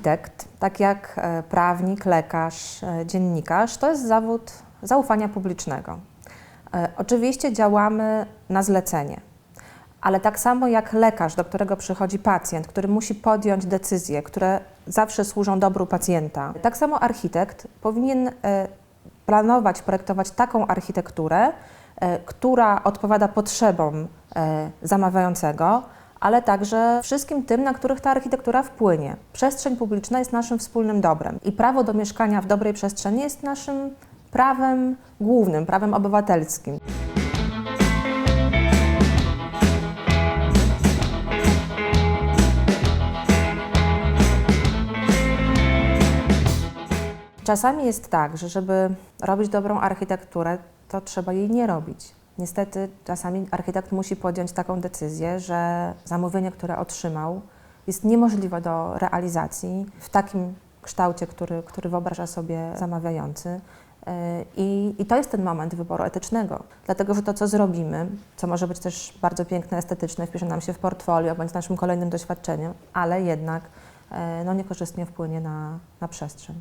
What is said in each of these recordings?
Architekt, tak jak e, prawnik, lekarz, e, dziennikarz, to jest zawód zaufania publicznego. E, Oczywiście działamy na zlecenie, ale tak samo jak lekarz, do którego przychodzi pacjent, który musi podjąć decyzje, które zawsze służą dobru pacjenta, tak samo architekt powinien planować, projektować taką architekturę, która odpowiada potrzebom zamawiającego, ale także wszystkim tym, na których ta architektura wpłynie. Przestrzeń publiczna jest naszym wspólnym dobrem i prawo do mieszkania w dobrej przestrzeni jest naszym prawem głównym, prawem obywatelskim. Czasami jest tak, że żeby robić dobrą architekturę, to trzeba jej nie robić. Niestety czasami architekt musi podjąć taką decyzję, że zamówienie, które otrzymał, jest niemożliwe do realizacji w takim kształcie, który, który wyobraża sobie zamawiający. Yy, I, I to jest ten moment wyboru etycznego, dlatego że to, co zrobimy, co może być też bardzo piękne, estetyczne, wpisze nam się w portfolio, bądź naszym kolejnym doświadczeniem, ale jednak yy, no, niekorzystnie wpłynie na, na przestrzeń.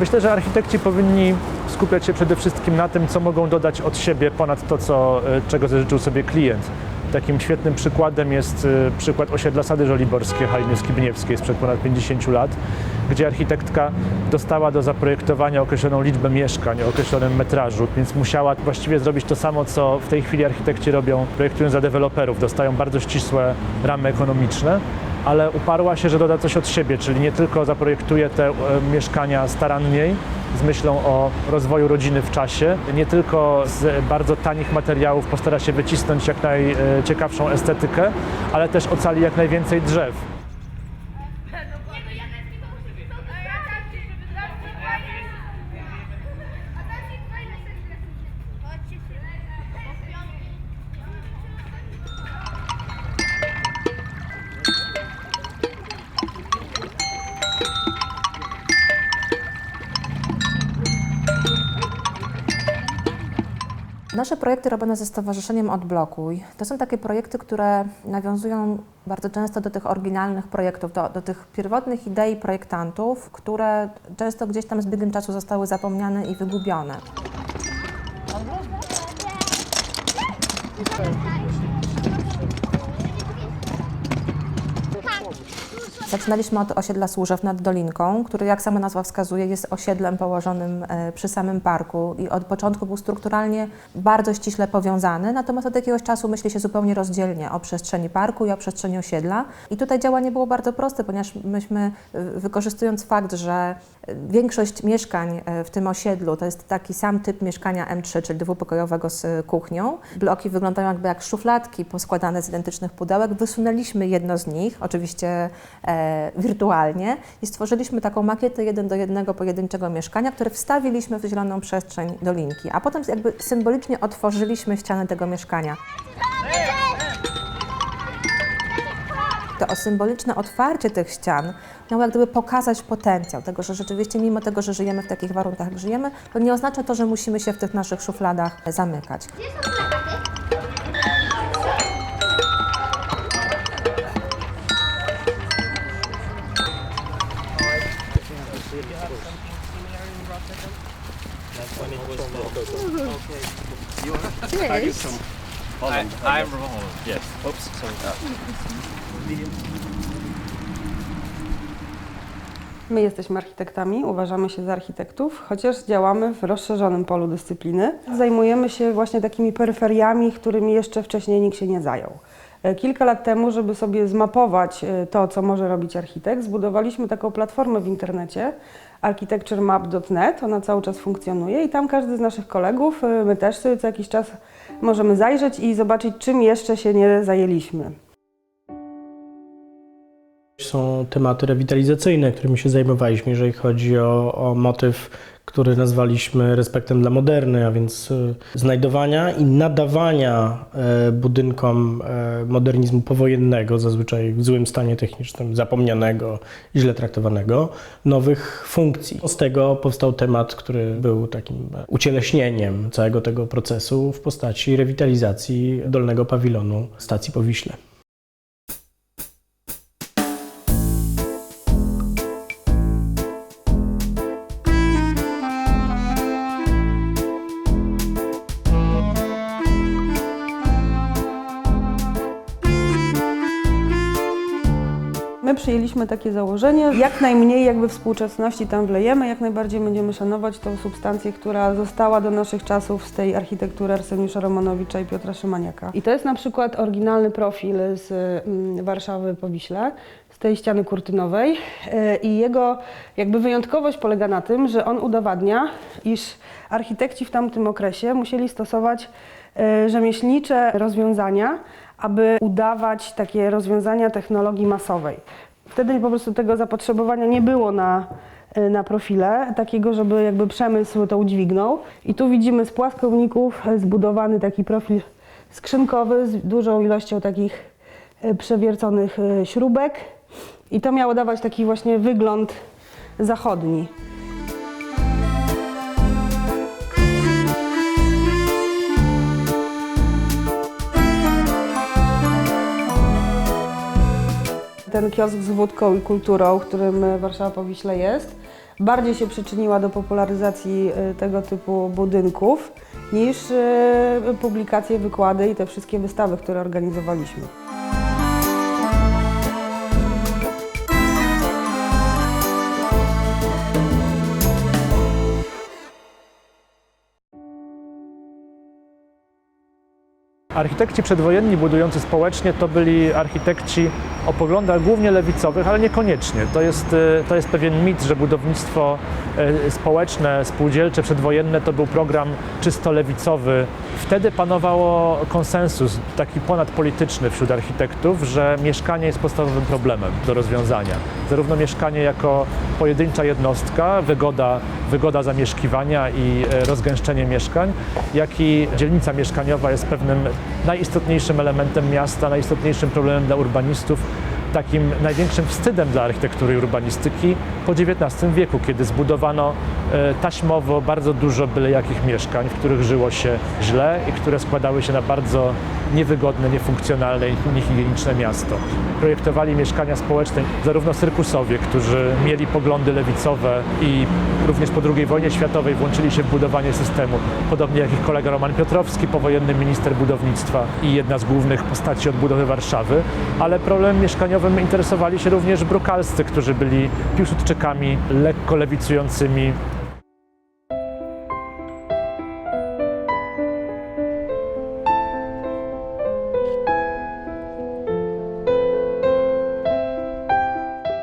Myślę, że architekci powinni skupiać się przede wszystkim na tym, co mogą dodać od siebie ponad to, co, e, czego zażyczył sobie klient. Takim świetnym przykładem jest e, przykład osiedla Sady Żoliborskie Haliny Skibniewskiej sprzed ponad 50 lat, gdzie architektka dostała do zaprojektowania określoną liczbę mieszkań o określonym metrażu, więc musiała właściwie zrobić to samo, co w tej chwili architekci robią, projektując za deweloperów. Dostają bardzo ścisłe ramy ekonomiczne, ale uparła się, że doda coś od siebie, czyli nie tylko zaprojektuje te e, mieszkania staranniej, z myślą o rozwoju rodziny w czasie, nie tylko z bardzo tanich materiałów postara się wycisnąć jak najciekawszą estetykę, ale też ocali jak najwięcej drzew. Projekty robione ze Stowarzyszeniem Odblokuj to są takie projekty, które nawiązują bardzo często do tych oryginalnych projektów, do, do tych pierwotnych idei projektantów, które często gdzieś tam z biegiem czasu zostały zapomniane i wygubione. Zaczynaliśmy od osiedla Służew nad Dolinką, który jak sama nazwa wskazuje jest osiedlem położonym e, przy samym parku i od początku był strukturalnie bardzo ściśle powiązany, natomiast od jakiegoś czasu myśli się zupełnie rozdzielnie o przestrzeni parku i o przestrzeni osiedla. I tutaj działanie było bardzo proste, ponieważ myśmy e, wykorzystując fakt, że e, większość mieszkań w tym osiedlu to jest taki sam typ mieszkania M3, czyli dwupokojowego z kuchnią. Bloki wyglądają jakby jak szufladki poskładane z identycznych pudełek. Wysunęliśmy jedno z nich, oczywiście wirtualnie i stworzyliśmy taką makietę jeden do jednego pojedynczego mieszkania, które wstawiliśmy w zieloną przestrzeń dolinki, a potem jakby symbolicznie otworzyliśmy ściany tego mieszkania. to symboliczne otwarcie tych ścian miało jak gdyby pokazać potencjał tego, że rzeczywiście mimo tego, że żyjemy w takich warunkach, jak żyjemy, to nie oznacza to, że musimy się w tych naszych szufladach zamykać. I, I'm Ramon. Yes. Oops. Sorry. My jesteśmy architektami, uważamy się za architektów, chociaż działamy w rozszerzonym polu dyscypliny. Zajmujemy się właśnie takimi peryferiami, którymi jeszcze wcześniej nikt się nie zajął. E, Kilka lat temu, żeby sobie zmapować e, to, co może robić architekt, zbudowaliśmy taką platformę w internecie architecturemap.net. Ona cały czas funkcjonuje i tam każdy z naszych kolegów, e, my też co jakiś czas możemy zajrzeć i zobaczyć, czym jeszcze się nie zajęliśmy. Są tematy rewitalizacyjne, którymi się zajmowaliśmy, jeżeli chodzi o, o motyw który nazwaliśmy respektem dla moderny, a więc y, znajdowania i nadawania e, budynkom e, modernizmu powojennego, zazwyczaj w złym stanie technicznym, zapomnianego i źle traktowanego, nowych funkcji. Z tego powstał temat, który był takim ucieleśnieniem całego tego procesu w postaci rewitalizacji dolnego pawilonu stacji Powiśle. Przyjęliśmy takie założenie, jak najmniej jakby współczesności tam wlejemy, jak najbardziej będziemy szanować tą substancję, która została do naszych czasów z tej architektury Arseniusza Romanowicza i Piotra Szymaniaka. I to jest na przykład oryginalny profil z mm, Warszawy po Wiśle, z tej ściany kurtynowej E, i jego jakby wyjątkowość polega na tym, że on udowadnia, iż architekci w tamtym okresie musieli stosować e, rzemieślnicze rozwiązania, aby udawać takie rozwiązania technologii masowej. Wtedy po prostu tego zapotrzebowania nie było na, y, na profile, takiego, żeby jakby przemysł to udźwignął. I tu widzimy z płaskowników zbudowany taki profil skrzynkowy z dużą ilością takich y, przewierconych y, śrubek. I to miało dawać taki właśnie wygląd zachodni. Ten kiosk z wódką i kulturą, którym e, Warszawa po Wiśle jest, bardziej się przyczyniła do popularyzacji e, tego typu budynków niż e, publikacje, wykłady i te wszystkie wystawy, które organizowaliśmy. Architekci przedwojenni budujący społecznie to byli architekci o poglądach głównie lewicowych, ale niekoniecznie. To jest, e, to jest pewien mit, że budownictwo e, społeczne, spółdzielcze, przedwojenne to był program czysto lewicowy. Wtedy panowało konsensus taki ponadpolityczny wśród architektów, że mieszkanie jest podstawowym problemem do rozwiązania. Zarówno mieszkanie jako pojedyncza jednostka, wygoda, wygoda zamieszkiwania i e, rozgęszczenie mieszkań, jak i dzielnica mieszkaniowa jest pewnym najistotniejszym elementem miasta, najistotniejszym problemem dla urbanistów, takim największym wstydem dla architektury urbanistyki po XIX wieku, kiedy zbudowano taśmowo bardzo dużo byle jakich mieszkań, w których żyło się źle i które składały się na bardzo niewygodne, niefunkcjonalne i niehigieniczne miasto. Projektowali mieszkania społeczne zarówno cyrkusowie, którzy mieli poglądy lewicowe i również po II wojnie światowej włączyli się w budowanie systemu, podobnie jak ich kolega Roman Piotrowski, powojenny minister budownictwa i jedna z głównych postaci odbudowy Warszawy, ale problemem mieszkaniowym interesowali się również brukalscy, którzy byli piłsudczykami lekko lewicującymi,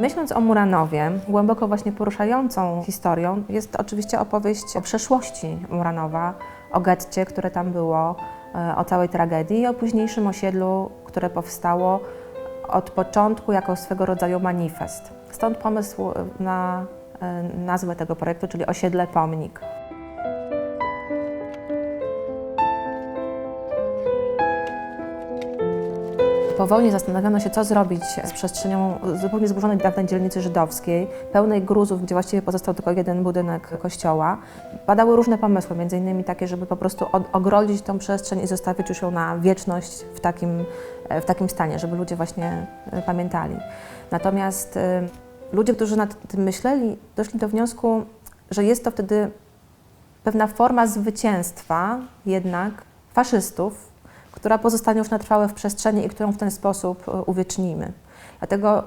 Myśląc o Muranowie, głęboko właśnie poruszającą historią jest oczywiście opowieść o przeszłości Muranowa, o getcie, które tam było, e, o całej tragedii i o późniejszym osiedlu, które powstało od początku jako swego rodzaju manifest. Stąd pomysł na e, nazwę tego projektu, czyli Osiedle Pomnik. Po wojnie zastanawiano się, co zrobić z przestrzenią zupełnie zburzonej dawnej dzielnicy żydowskiej, pełnej gruzów, gdzie właściwie pozostał tylko jeden budynek kościoła. Padały różne pomysły, między innymi takie, żeby po prostu od- ogrodzić tą przestrzeń i zostawić już ją na wieczność w takim, w takim stanie, żeby ludzie właśnie e, pamiętali. Natomiast e, ludzie, którzy nad tym myśleli, doszli do wniosku, że jest to wtedy pewna forma zwycięstwa jednak faszystów, która pozostanie już na trwałe w przestrzeni i którą w ten sposób e, uwiecznimy. Dlatego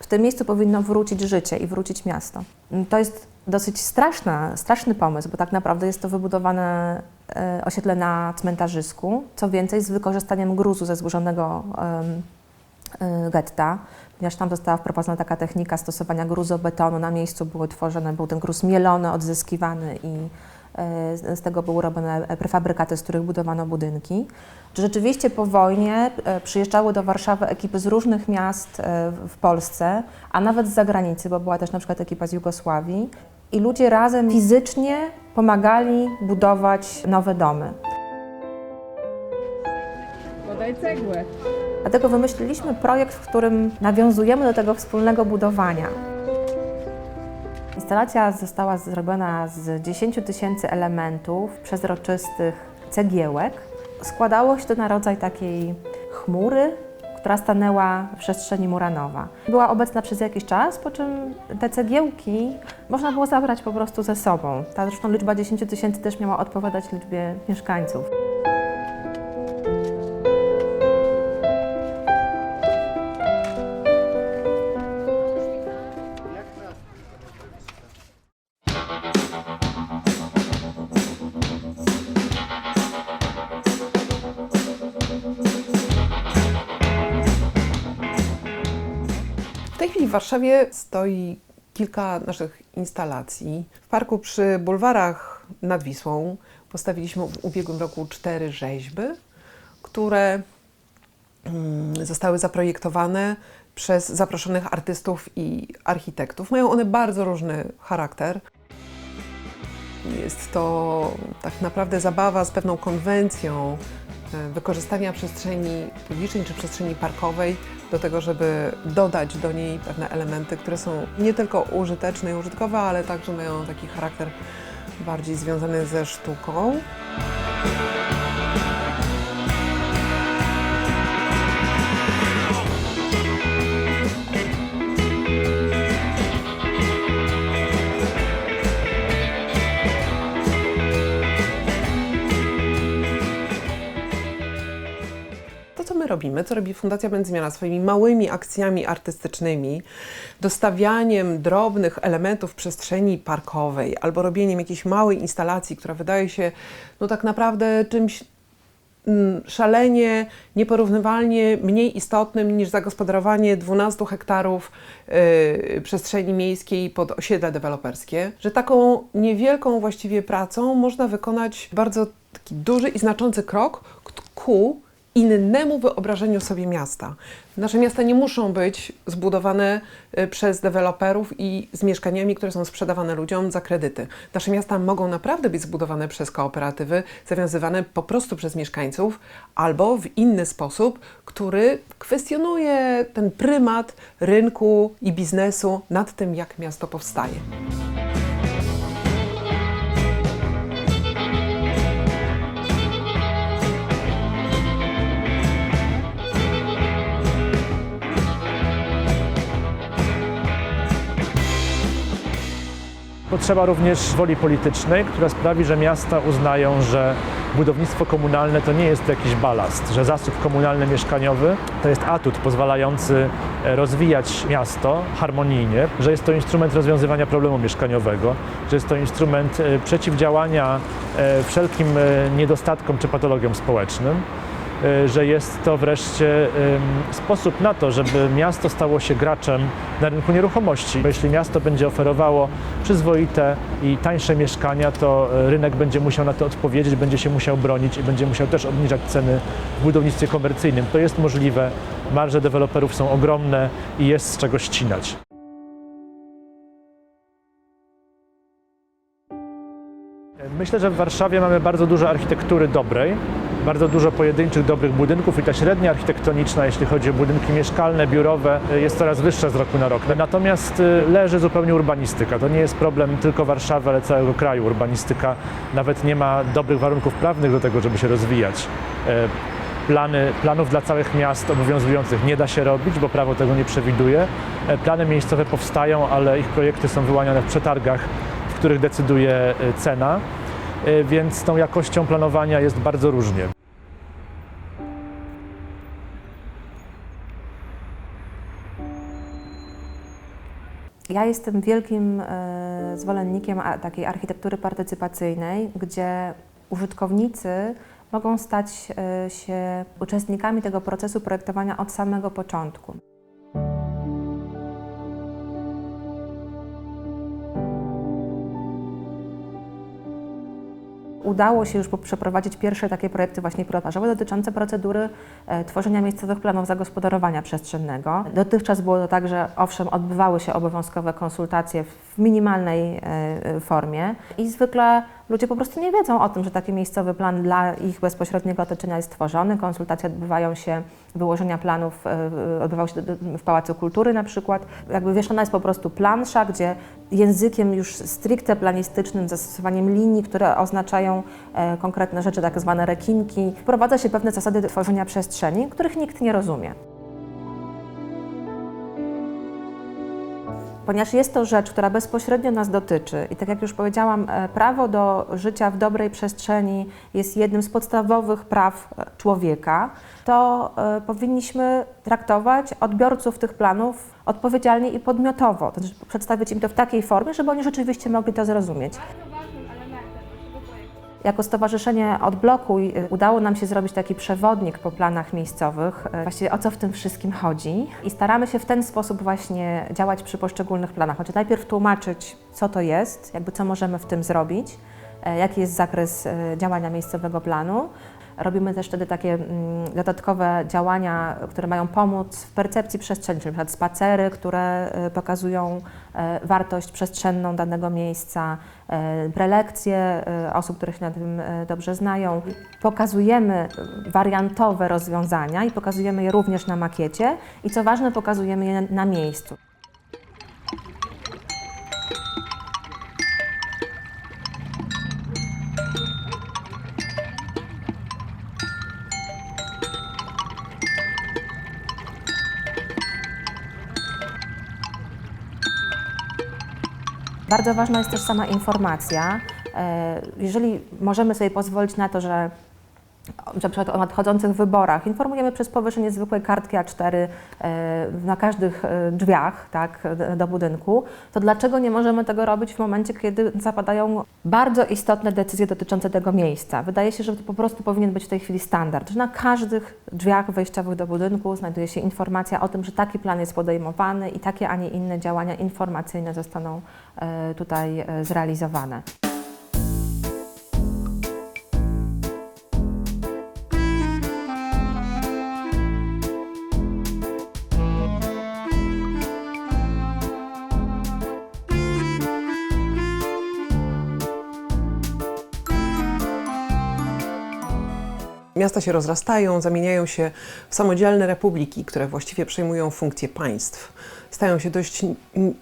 w tym miejscu powinno wrócić życie i wrócić miasto. Mm, To jest dosyć straszna, straszny pomysł, bo tak naprawdę jest to wybudowane e, osiedle na cmentarzysku, co więcej z wykorzystaniem gruzu ze zburzonego e, getta, ponieważ tam została wprowadzona taka technika stosowania gruzobetonu. Na miejscu były tworzone, był ten gruz mielony, odzyskiwany i z z tego były robione prefabrykaty, z których budowano budynki. Czy rzeczywiście po wojnie e, przyjeżdżały do Warszawy ekipy z różnych miast e, w Polsce, a nawet z zagranicy, bo była też na przykład ekipa z Jugosławii i ludzie razem fizycznie pomagali budować nowe domy. Podaj cegłę. Dlatego wymyśliliśmy projekt, w którym nawiązujemy do tego wspólnego budowania. Instalacja została zrobiona z 10 tysięcy elementów przezroczystych cegiełek. Składało się to na rodzaj takiej chmury, która stanęła w przestrzeni Muranowa. Była obecna przez jakiś czas, po czym te cegiełki można było zabrać po prostu ze sobą. Ta zresztą liczba 10 tysięcy też miała odpowiadać liczbie mieszkańców. W Warszawie stoi kilka naszych instalacji. W parku przy bulwarach nad Wisłą postawiliśmy w ubiegłym roku cztery rzeźby, które mm, zostały zaprojektowane przez zaproszonych artystów i architektów. Mają one bardzo różny charakter. Jest to tak naprawdę zabawa z pewną konwencją wykorzystania przestrzeni publicznej czy przestrzeni parkowej do tego, żeby dodać do niej pewne elementy, które są nie tylko użyteczne i użytkowe, ale także mają taki charakter bardziej związany ze sztuką. Robimy, co robi Fundacja Będzmiana swoimi małymi akcjami artystycznymi, dostawianiem drobnych elementów przestrzeni parkowej albo robieniem jakiejś małej instalacji, która wydaje się no tak naprawdę czymś mm, szalenie, nieporównywalnie mniej istotnym niż zagospodarowanie 12 hektarów y, przestrzeni miejskiej pod osiedle deweloperskie, że taką niewielką właściwie pracą można wykonać bardzo taki duży i znaczący krok ku innemu wyobrażeniu sobie miasta. Nasze miasta nie muszą być zbudowane y, przez deweloperów i z mieszkaniami, które są sprzedawane ludziom za kredyty. Nasze miasta mogą naprawdę być zbudowane przez kooperatywy, zawiązywane po prostu przez mieszkańców, albo w inny sposób, który kwestionuje ten prymat rynku i biznesu nad tym, jak miasto powstaje. Potrzeba również woli politycznej, która sprawi, że miasta uznają, że budownictwo komunalne to nie jest jakiś balast, że zasób komunalny mieszkaniowy to jest atut pozwalający e, rozwijać miasto harmonijnie, że jest to instrument rozwiązywania problemu mieszkaniowego, że jest to instrument e, przeciwdziałania e, wszelkim niedostatkom czy patologiom społecznym że jest to wreszcie sposób na to, żeby miasto stało się graczem na rynku nieruchomości. Jeśli miasto będzie oferowało przyzwoite i tańsze mieszkania, to e, rynek będzie musiał na to odpowiedzieć, będzie się musiał bronić i będzie musiał też obniżać ceny w budownictwie komercyjnym. To jest możliwe, marże deweloperów są ogromne i jest z czego ścinać. Myślę, że w Warszawie mamy bardzo dużo architektury dobrej, bardzo dużo pojedynczych dobrych budynków i ta średnia architektoniczna, jeśli chodzi o budynki mieszkalne, biurowe, jest coraz wyższa z roku na rok. Natomiast y, leży zupełnie urbanistyka. To nie jest problem tylko Warszawy, ale całego kraju. Urbanistyka nawet nie ma dobrych warunków prawnych do tego, żeby się rozwijać. E, Plany, planów dla całych miast obowiązujących nie da się robić, bo prawo tego nie przewiduje. Plany miejscowe powstają, ale ich projekty są wyłaniane w przetargach, w których decyduje cena, więc tą jakością planowania jest bardzo różnie. Ja jestem wielkim e, zwolennikiem takiej architektury partycypacyjnej, gdzie użytkownicy mogą stać e, się uczestnikami tego procesu projektowania od samego początku. Udało się już przeprowadzić pierwsze takie projekty właśnie pilotażowe dotyczące procedury e, tworzenia miejscowych planów zagospodarowania przestrzennego. Dotychczas było to tak, że owszem, odbywały się obowiązkowe konsultacje w minimalnej e, formie i zwykle ludzie po prostu nie wiedzą o tym, że taki miejscowy plan dla ich bezpośredniego otoczenia jest tworzony. Konsultacje odbywają się, wyłożenia planów e, e, odbywały się do- w Pałacu Kultury na przykład. Jakby wieszana jest po prostu plansza, gdzie językiem już stricte planistycznym, zastosowaniem linii, które oznaczają e, konkretne rzeczy, tak zwane rekinki, wprowadza się pewne zasady tworzenia przestrzeni, których nikt nie rozumie. Ponieważ jest to rzecz, która bezpośrednio nas dotyczy. I tak jak już powiedziałam, e, prawo do życia w dobrej przestrzeni jest jednym z podstawowych praw e, człowieka, to e, powinniśmy traktować odbiorców tych planów odpowiedzialnie i podmiotowo, to znaczy przedstawić im to w takiej formie, żeby oni rzeczywiście mogli to zrozumieć. Jako Stowarzyszenie Odblokuj y, udało nam się zrobić taki przewodnik po planach miejscowych, y, właściwie o co w tym wszystkim chodzi i staramy się w ten sposób właśnie działać przy poszczególnych planach. Znaczy najpierw tłumaczyć, co to jest, jakby co możemy w tym zrobić, e, jaki jest zakres działania miejscowego planu. Robimy też wtedy takie mm, dodatkowe działania, które mają pomóc w percepcji przestrzeni, czyli przykład spacery, które e, pokazują e, wartość przestrzenną danego miejsca, e, prelekcje osób, które się na tym dobrze znają. Pokazujemy wariantowe rozwiązania i pokazujemy je również na makiecie i co ważne, pokazujemy je na miejscu. Bardzo ważna jest też sama informacja. E, Jeżeli możemy sobie pozwolić na to, że na przykład o nadchodzących wyborach informujemy przez powieszenie zwykłej kartki A4 e, na każdych e, drzwiach tak, do budynku, to dlaczego nie możemy tego robić w momencie, kiedy zapadają bardzo istotne decyzje dotyczące tego miejsca? Wydaje się, że to po prostu powinien być w tej chwili standard, że na każdych drzwiach wejściowych do budynku znajduje się informacja o tym, że taki plan jest podejmowany i takie, a nie inne działania informacyjne zostaną e, tutaj zrealizowane. Miasta się rozrastają, zamieniają się w samodzielne republiki, które właściwie przejmują funkcje państw. Stają się dość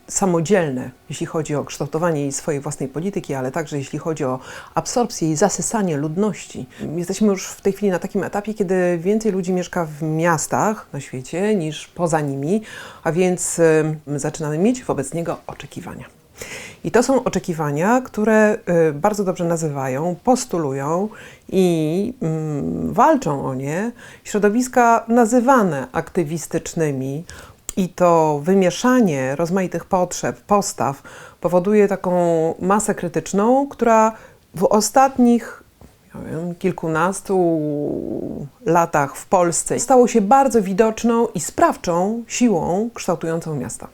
samodzielne, jeśli chodzi o kształtowanie swojej własnej polityki, ale także jeśli chodzi o absorpcję i zasysanie ludności. Jesteśmy już w tej chwili na takim etapie, kiedy więcej ludzi mieszka w miastach na świecie niż poza nimi, a więc zaczynamy mieć wobec niego oczekiwania. I to są oczekiwania, które y, bardzo dobrze nazywają, postulują i mm, walczą o nie środowiska nazywane aktywistycznymi. I to wymieszanie rozmaitych potrzeb, postaw powoduje taką masę krytyczną, która w ostatnich kilkunastu latach w Polsce stało się bardzo widoczną i sprawczą siłą kształtującą miasta.